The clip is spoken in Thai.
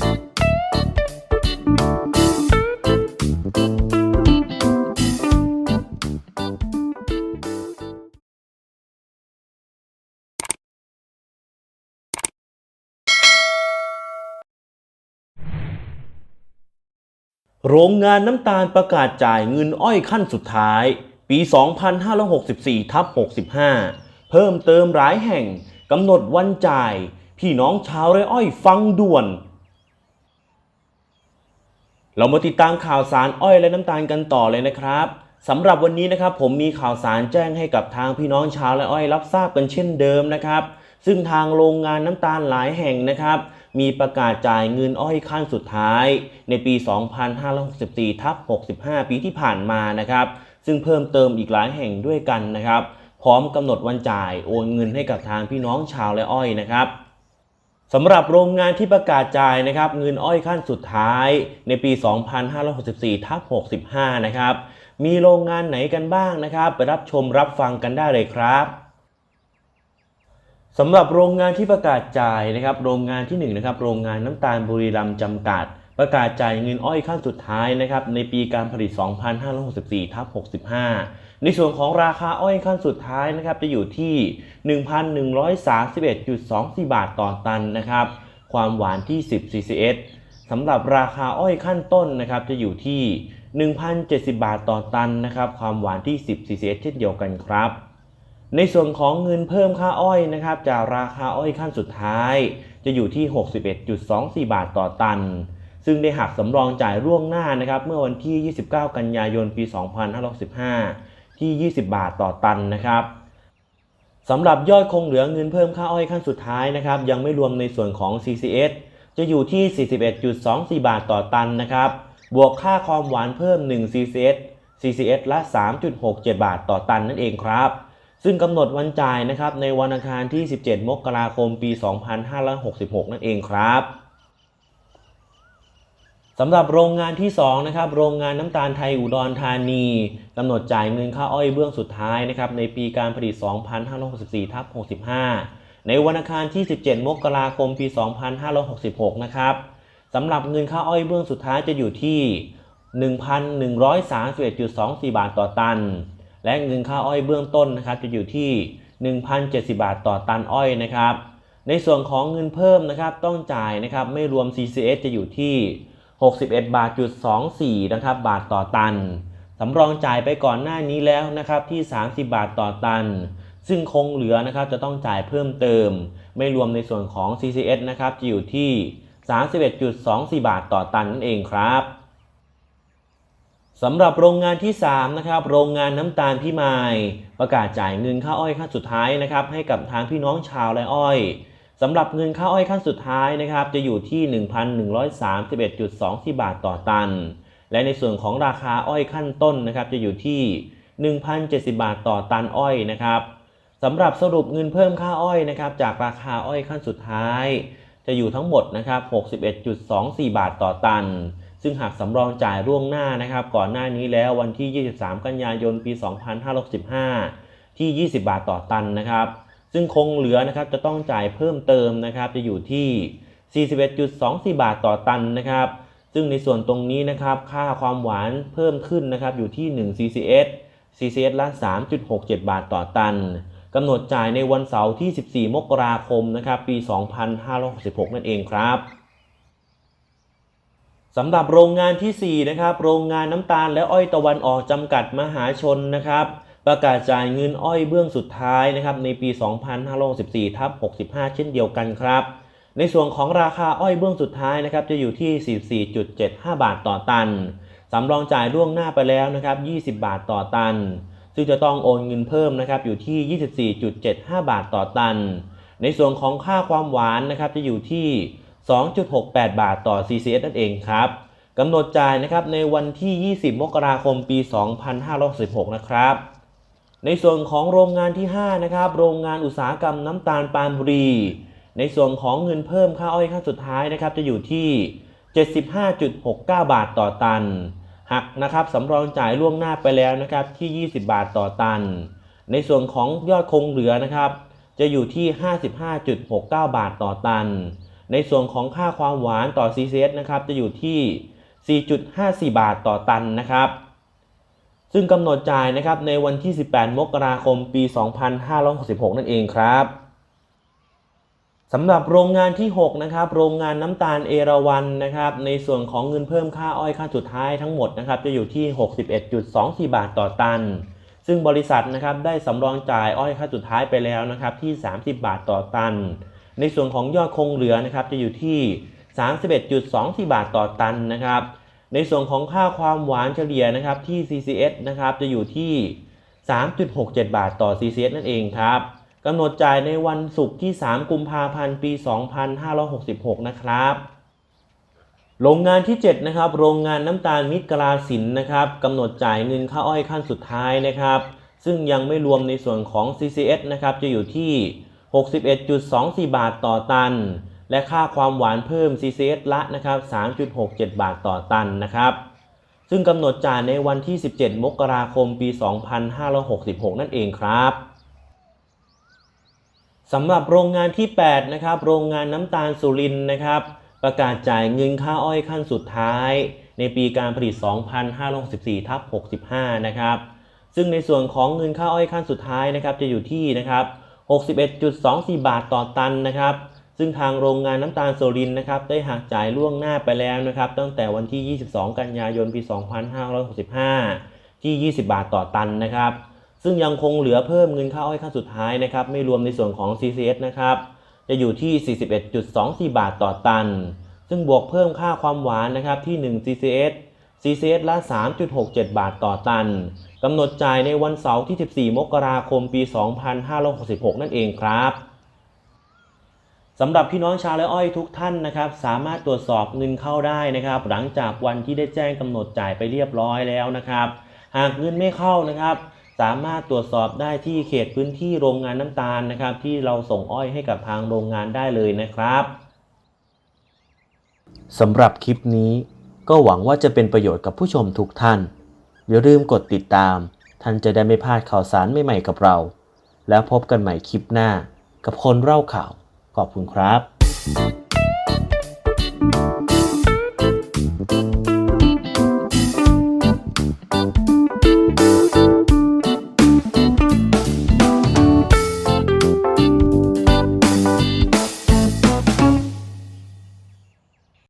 โรงงานน้ำตาลประกาศจ่ายเงินอ้อยขั้นสุดท้าย ปี 2564ทับ65 เพิ่มเติมหลายแห่งกำหนดวันจ่าย พี่น้องชาวไร่อ้อยฟังด่วน เรามาติดตามข่าวสารอ้อยและน้ำตาลกันต่อเลยนะครับสำหรับวันนี้นะครับผมมีข่าวสารแจ้งให้กับทางพี่น้องชาวไร่อ้อยรับทราบกันเช่นเดิมนะครับ ซึ่งทางโรงงานน้ำตาลหลายแห่งนะครับ มีประกาศจ่ายเงินอ้อยขั้นสุดท้าย ในปี 2564ทับ65 ปีที่ผ่านมานะครับ ซึ่งเพิ่มเติมอีกหลายแห่งด้วยกันนะครับ พร้อมกำหนดวันจ่ายโอนเงินให้กับทางพี่น้องชาวไร่อ้อยนะครับ สำหรับโรงงานที่ประกาศจ่ายนะครับเงินอ้อยขั้นสุดท้ายในปี 2564ทับ65 นะครับ มีโรงงานไหนกันบ้างนะครับ ไปรับชมรับฟังกันได้เลยครับสำหรับโรงงานที่ประกาศจ่ายนะครับ โรงงานที่1นะครับโรงงานน้ำตาลบุรีรัมย์จำกัด ประกาศจ่ายเงินอ้อยขั้นสุดท้ายนะครับในปีการผลิต 2564ทับ65 ในส่วนของราคาอ้อยขั้นสุดท้ายนะครับจะอยู่ที่ 1,131.24 บาทต่อตันนะครับ ความหวานที่ 10 CCS สำหรับราคาอ้อยขั้นต้นนะครับจะอยู่ที่ 1,070 บาทต่อตันนะครับความหวานที่ 10 CCS เช่นเดียวกันครับ ในส่วนของเงินเพิ่มค่าอ้อยนะครับจากราคาอ้อยขั้นสุดท้าย จะอยู่ที่ 61.24 บาทต่อตันซึ่งได้หักสำรองจ่ายล่วงหน้านะครับเมื่อวันที่ 29 กันยายน ปี 2565 ที่ 20 บาทต่อตันนะครับสำหรับยอดคงเหลือเงินเพิ่มค่าอ้อยขั้นสุดท้ายนะครับยังไม่รวมในส่วนของ CCS จะอยู่ที่ 41.24 บาทต่อตันนะครับ บวกค่าความหวานเพิ่ม 1 CCS CCS ละ 3.67 บาทต่อตันนั่นเองครับ ซึ่งกำหนดวันจ่ายนะครับในวันอังคารที่ 17 มกราคม ปี 2566 นั่นเองครับ สำหรับโรงงานที่2นะครับโรงงานน้ำตาลไทยอุดรธานีกำหนดจ่ายเงินค่าอ้อยเบื้องสุดท้ายนะครับในปีการผลิต 2564ทับ65 ในวันอังคารที่ 17 มกราคมปี 2566 นะครับสำหรับเงินค่าอ้อยเบื้องสุดท้ายจะอยู่ที่ 1,131.24 บาทต่อตัน และเงินค่าอ้อยเบื้องต้นนะครับจะอยู่ที่ 1,070 บาทต่อตันอ้อยนะครับ ในส่วนของเงินเพิ่มนะครับต้องจ่ายนะครับไม่รวม CCS จะอยู่ที่ 61 บาทจุด24 นะครับ บาทต่อตัน สำรองจ่ายไปก่อนหน้านี้แล้วนะครับที่ 30 บาทต่อตัน ซึ่งคงเหลือนะครับจะต้องจ่ายเพิ่มเติม ไม่รวมในส่วนของ CCS นะครับจะอยู่ที่ 31.24 บาทต่อตันนั่นเองครับสำหรับโรงงานที่ 3 นะครับ โรงงานน้ำตาลพิมาย ประกาศจ่ายเงินค่าอ้อยขั้นสุดท้ายนะครับให้กับทางพี่น้องชาวไรอ้อย สำหรับเงินค่าอ้อยขั้นสุดท้ายนะครับจะอยู่ที่ 1,131.24 บาทต่อตัน และในส่วนของราคาอ้อยขั้นต้นนะครับจะอยู่ที่ 1,070 บาทต่อตันอ้อยนะครับสำหรับสรุปเงินเพิ่มค่าอ้อยนะครับจากราคาอ้อยขั้นสุดท้าย จะอยู่ทั้งหมดนะครับ61.24 บาทต่อตัน ซึ่งหากสำรองจ่ายล่วงหน้านะครับก่อนหน้านี้แล้ววันที่ 23 กันยายนปี 2565 ที่ 20 บาทต่อตันนะครับ ซึ่งคงเหลือนะครับจะต้องจ่ายเพิ่มเติมนะครับจะอยู่ที่ 41.24 บาทต่อตันนะครับซึ่งในส่วนตรงนี้นะครับค่าความหวานเพิ่มขึ้นนะครับอยู่ที่ 1 CCS CCS ละ 3.67 บาทต่อตันกำหนดจ่ายในวันเสาร์ที่ 14 มกราคมนะครับปี 2566 นั่นเองครับสำหรับโรงงานทีสี่4 นะครับ โรงงานน้ำตาลและอ้อยตะวันออกจำกัดมหาชนนะครับ ประกาศจ่ายเงินอ้อยเบื้องสุดท้ายนะครับในปี 2564ทับ65 เช่นเดียวกันครับ ในส่วนของราคาอ้อยเบื้องสุดท้ายนะครับจะอยู่ที่ 44.75 บาทต่อตัน สำรองจ่ายล่วงหน้าไปแล้วนะครับ 20 บาทต่อตัน ซึ่งจะต้องโอนเงินเพิ่มนะครับอยู่ที่ 24.75 บาทต่อตัน ในส่วนของค่าความหวานนะครับจะอยู่ที่ 2.68 บาทต่อ CCS นั่นเองครับกำหนดจ่ายนะครับในวันที่ 20 มกราคม ปี 2516 นะครับ ในส่วนของโรงงานที่ 5 นะครับ โรงงานอุตสาหกรรมน้ำตาลปานบุรี ในส่วนของเงินเพิ่มค่าอ้อยขั้นสุดท้ายนะครับ จะอยู่ที่ 75.69 บาทต่อตัน หักนะครับสำรองจ่ายล่วงหน้าไปแล้วนะครับที่ 20 บาทต่อตัน ในส่วนของยอดคงเหลือนะครับ จะอยู่ที่ 55.69 บาทต่อตัน ในส่วนของค่าความหวานต่อ CCS นะครับ จะอยู่ที่ 4.54 บาทต่อตันนะครับ ซึ่งกำหนดจ่ายนะครับในวันที่ 18 มกราคม ปี 2566 นั่นเองครับสำหรับโรงงานที่ 6 นะครับ โรงงานน้ำตาลเอราวันนะครับ ในส่วนของเงินเพิ่มค่าอ้อยขั้นสุดท้ายทั้งหมดนะครับ จะอยู่ที่ 61.24 บาทต่อตัน ซึ่งบริษัทนะครับได้สำรองจ่ายอ้อยขั้นสุดท้ายไปแล้วนะครับที่ 30 บาทต่อตัน ในส่วนของยอดคงเหลือนะครับจะอยู่ที่ 31.24 บาทต่อตันนะครับ ในส่วนของค่าความหวานเฉลี่ยนะครับที่ CCS นะครับจะอยู่ที่ 3.67 บาทต่อ CCS นั่นเองครับกำหนดจ่ายในวันศุกร์ที่ 3 กุมภาพันธ์ ปี 2566 นะครับ โรงงานที่ 7 นะครับ โรงงานน้ำตาลมิตรกลาสินนะครับกำหนดจ่ายเงินค่าอ้อยขั้นสุดท้ายนะครับ ซึ่งยังไม่รวมในส่วนของ CCS นะครับ จะอยู่ที่ 61.24 บาทต่อตัน และค่าความหวานเพิ่ม CCS ละนะครับ 3.67 บาทต่อตันนะครับ ซึ่งกำหนดจ่ายในวันที่ 17 มกราคม ปี 2566 นั่นเองครับสำหรับโรงงานที่ 8 นะครับ โรงงานน้ำตาลสุรินทร์นะครับ ประกาศจ่ายเงินค่าอ้อยขั้นสุดท้าย ในปีการผลิต 2564ทับ65 นะครับ ซึ่งในส่วนของเงินค่าอ้อยขั้นสุดท้ายนะครับ จะอยู่ที่นะครับ 61.24 บาทต่อตันนะครับ ซึ่งทางโรงงานน้ำตาลโซลินนะครับได้หักจ่ายล่วงหน้าไปแล้วนะครับตั้งแต่วันที่ 22 กันยายนปี 2565 ที่ 20 บาทต่อตันนะครับ ซึ่งยังคงเหลือเพิ่มเงินค่าอ้อยขั้นสุดท้ายนะครับไม่รวมในส่วนของ CCS นะครับจะอยู่ที่ 41.24 บาทต่อตัน ซึ่งบวกเพิ่มค่าความหวานนะครับที่ 1 CCS CCS ละ 3.67 บาทต่อตันกำหนดจ่ายในวันเสาร์ที่ 14 มกราคม ปี 2566 นั่นเองครับ สำหรับพี่น้องชาวไร่อ้อยทุกท่านนะครับสามารถตรวจสอบเงินเข้าได้นะครับ หลังจากวันที่ได้แจ้งกำหนดจ่ายไปเรียบร้อยแล้วนะครับ หากเงินไม่เข้านะครับ สามารถตรวจสอบได้ที่เขตพื้นที่โรงงานน้ำตาลนะครับ ที่เราส่งอ้อยให้กับทางโรงงานได้เลยนะครับสำหรับคลิปนี้ ก็หวังว่าจะเป็นประโยชน์กับผู้ชมทุกท่าน อย่าลืมกดติดตาม ท่านจะได้ไม่พลาดข่าวสารใหม่ๆกับเรา แล้วพบกันใหม่คลิปหน้ากับคนเล่าข่าว ขอบคุณครับ